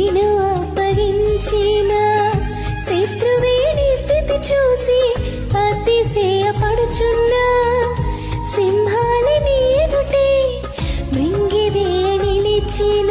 నీలో అప్పగించిన శత్రువేణి స్థితి చూసి అతిశయపడుచున్నా. సింహాలని ఎదుటే మృంగివే నిలిచిన.